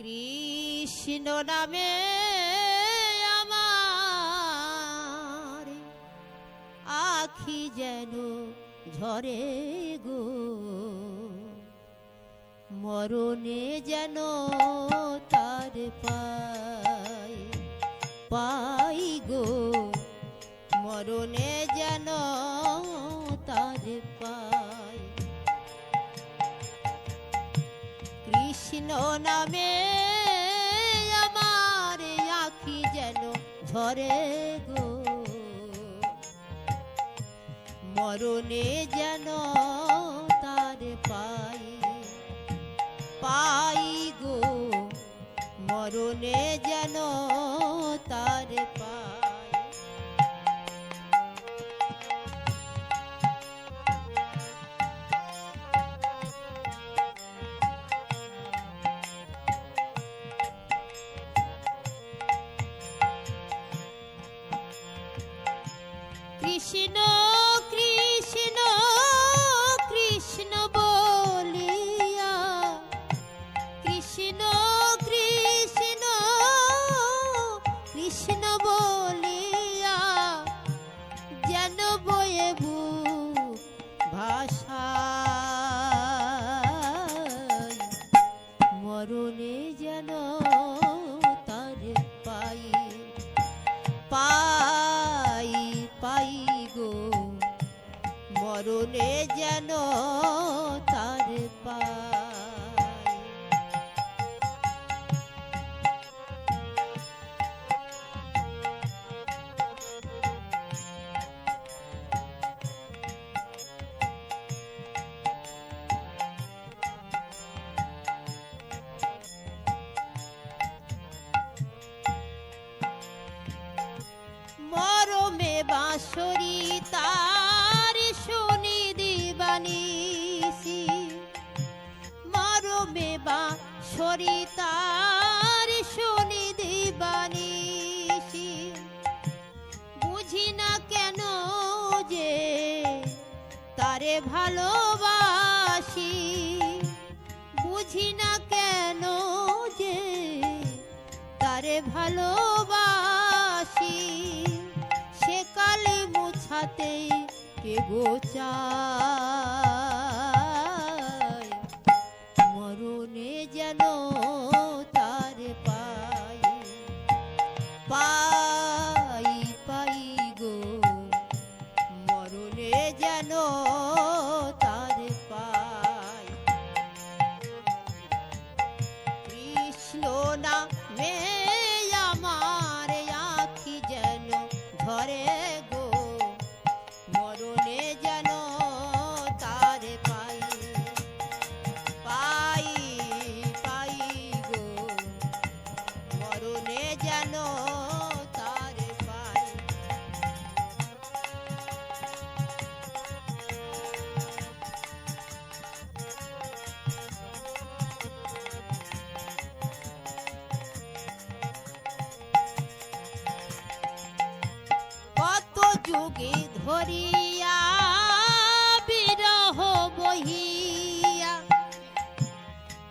কৃষ্ণ নামে আমার আখি যেন ঝরে গো। মরণে যেন তার পাই পাই গো। মরণে যেন তার পাই। কৃষ্ণ নামে ঝরে গো। মরণে যেন তার পাই পাই গো। মরণে যেন কৃষ্ণ বাঁশরি তার শুনি দিবানিসি। মরমে বাঁশরি তার শুনি দিবানিসি। বুঝি না কেন যে তারে ভালোবাসি। বুঝি না কেন যে তারে ভালোবাসি মুছাতে কে গোচায় মরণে যেন তার পাই পাই পাই গো মরণে যেন যুগে ধরিয়া বিরহ বহিয়া।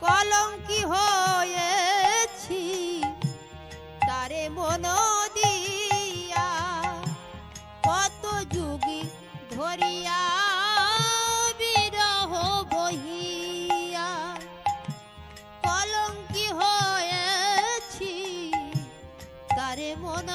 কলঙ্কি হয়েছি, তারে মন দিয়া। কত যুগে ধরিয়া বিরহ বহিয়া। তারে মন